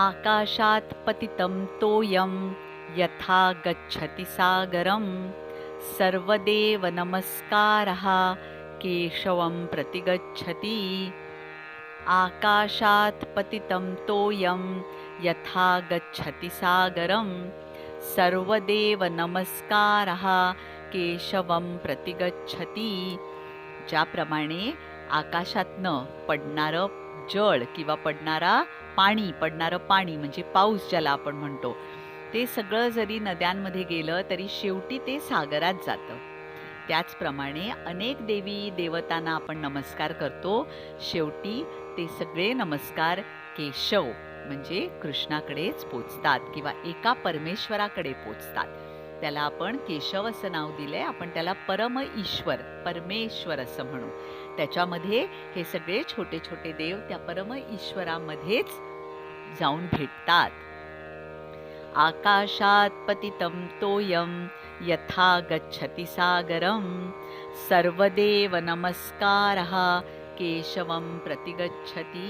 आकाशात् पतितं तोयं यथा गच्छति सागरं सर्वदेवनमस्कारः केशवं प्रति गच्छति आकाशात् पतितं तोयं यथा गच्छति सागरं सर्वदेवनमस्कारः केशवं प्रति गच्छति ज्याप्रमाणे आकाशातनं पडणारं जळ किंवा पडणारा पाणी पडणारं पाणी म्हणजे पाऊस ज्याला आपण म्हणतो ते सगळं जरी नद्यांमध्ये गेलं तरी शेवटी ते सागरात जातं. त्याचप्रमाणे अनेक देवी देवतांना आपण नमस्कार करतो. शेवटी ते सगळे नमस्कार केशव म्हणजे कृष्णाकडेच पोचतात किंवा एका परमेश्वराकडे पोचतात. त्याला आपण केशव असं नाव दिलंय. आपण त्याला परम ईश्वर परमेश्वर असं म्हणू. त्याच्यामध्ये हे सगळे छोटे छोटे देव त्या परम ईश्वरामध्येच जाऊन भेटतात. आकाशात पतितं तोयं यथा गच्छति सागरं सर्वदेव नमस्कारः केशवं प्रति गच्छति